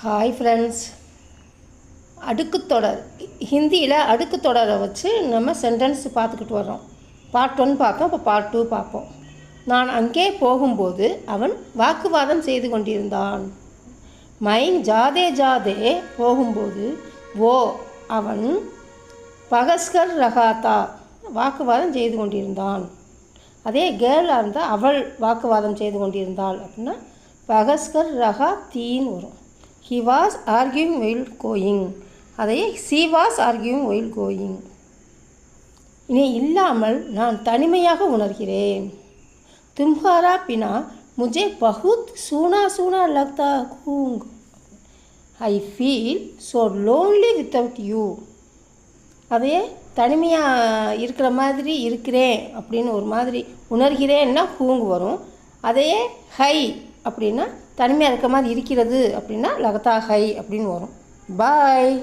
Hi friends அடுக்கு தொடர். ஹிந்தியில் அடுக்கு தொடரை வச்சு நம்ம சென்டென்ஸ் பார்த்துக்கிட்டு வரோம் பார்ட் ஒன் பார்த்தோம் இப்போ பார்ட் டூ பார்ப்போம். நான் அங்கே போகும்போது அவன் வாக்குவாதம் செய்து கொண்டிருந்தான். மைன் ஜாதே ஜாதே போகும்போது ஓ அவன் பகஸ்கர் ரகாத்தா வாக்குவாதம் செய்து கொண்டிருந்தான். அதே கேர்ளாக இருந்தால் அவள் வாக்குவாதம் செய்து கொண்டிருந்தாள். அப்படின்னா பகஸ்கர் ரகா தீன் வரும். He was arguing while going அதையே she was arguing while going இனி இல்லாமல் நான் தனிமையாக உணர்கிறேன். தும்ஹாரா பினா முஜே பகுத் சூனா சூனா லக்தா கூங். I feel so lonely without you அதையே தனிமையாக இருக்கிற மாதிரி இருக்கிறேன் அப்படின்னு ஒரு மாதிரி உணர்கிறேன்னா கூங்கு வரும். அதையே ஹை அப்படின்னா தனிமையாக இருக்கிற மாதிரி இருக்கிறது அப்படின்னா லகத்தா ஹை அப்படின்னு வரும். பாய்.